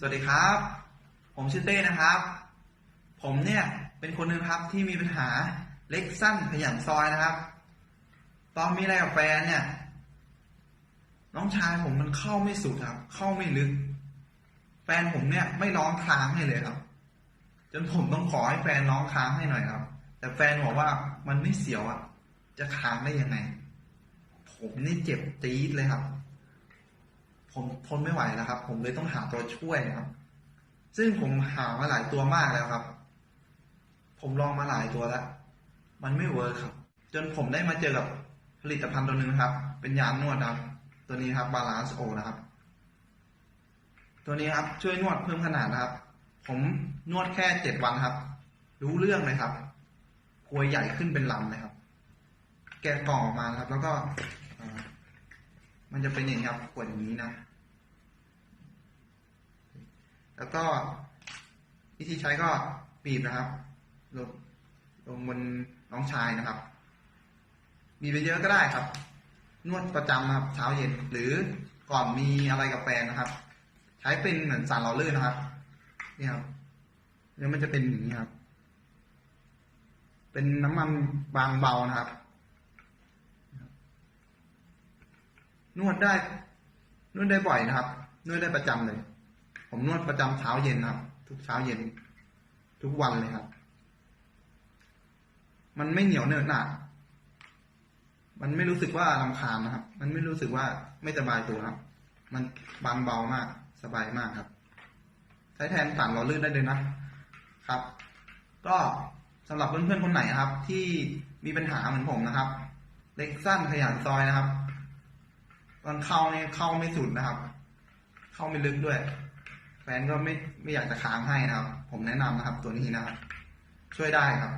สวัสดีครับ ผมชื่อเต้นะครับ ผมเนี่ยเป็นคนหนึงครับที่มีปัญหาเล็กสั้นขยันซอยนะครับ ตอนมีอะไรกับแฟนเนี่ย น้องชายผมมันเข้าไม่สุดครับ เข้าไม่ลึก แฟนผมเนี่ยไม่ร้องค้างให้เลยครับ จนผมต้องขอให้แฟนร้องค้างให้หน่อยครับ แต่แฟนบอกว่ามันไม่เสียวอะจะค้างได้ยังไง ผมนี่เจ็บจี๊ดเลยครับ ผมทนไม่ไหวแล้วครับ ผมเลยต้องหาตัวช่วยครับ ซึ่งผมหามาหลายตัวมากแล้วครับ ผมลองมาหลายตัวแล้ว มันไม่เวิร์คครับ จนผมได้มาเจอกับผลิตภัณฑ์ตัวหนึ่งครับ เป็นยานวดนะครับ ตัวนี้ครับบาลานซ์โอนะครับ ตัวนี้ครับช่วยนวดเพิ่มขนาดนะครับ ผมนวดแค่เจ็ดวันครับ รู้เรื่องเลยครับพวยใหญ่ขึ้นเป็นลำเลยครับ แกะกล่องออกมาครับ แล้วก็ มันจะเป็นอย่างนี้ครับขวดอย่างนี้นะ แล้วก็วิธีใช้ก็บีบนะครับ ลงลงบนน้องชายนะครับมีไปเยอะก็ได้ครับ นวดประจำนะครับ เช้าเย็นหรือก่อนมีอะไรกับแฟนนะครับ ใช้เป็นเหมือนสารหล่อลื่นนะครับนี่ครับแล้วมันจะเป็นอย่างนี้ครับ เป็นน้ำมันบางเบานะครับ นวดได้ นวดได้บ่อยนะครับ นวดได้ประจำเลย ผมนวดประจำเช้าเย็นนะครับ ทุกเช้าเย็น ทุกวันเลยครับ มันไม่เหนียวเนื้อหนามันไม่รู้สึกว่าลำคาญนะครับ มันไม่รู้สึกว่าไม่สบายตัวครับ มันบางเบามาก สบายมากครับ ใช้แทนสารหล่อลื่นได้เลยนะครับ ก็สำหรับเพื่อนๆคนไหนนะครับ ที่มีปัญหาเหมือนผมนะครับ เล็กสั้นขยันซอยนะครับ ตอนเข้าเนี่ยเข้าไม่สุดนะครับ เข้าไม่ลึกด้วย แฟนก็ไม่ไม่อยากจะค้างให้นะครับ ผมแนะนำนะครับ ตัวนี้นะครับ ช่วยได้ครับ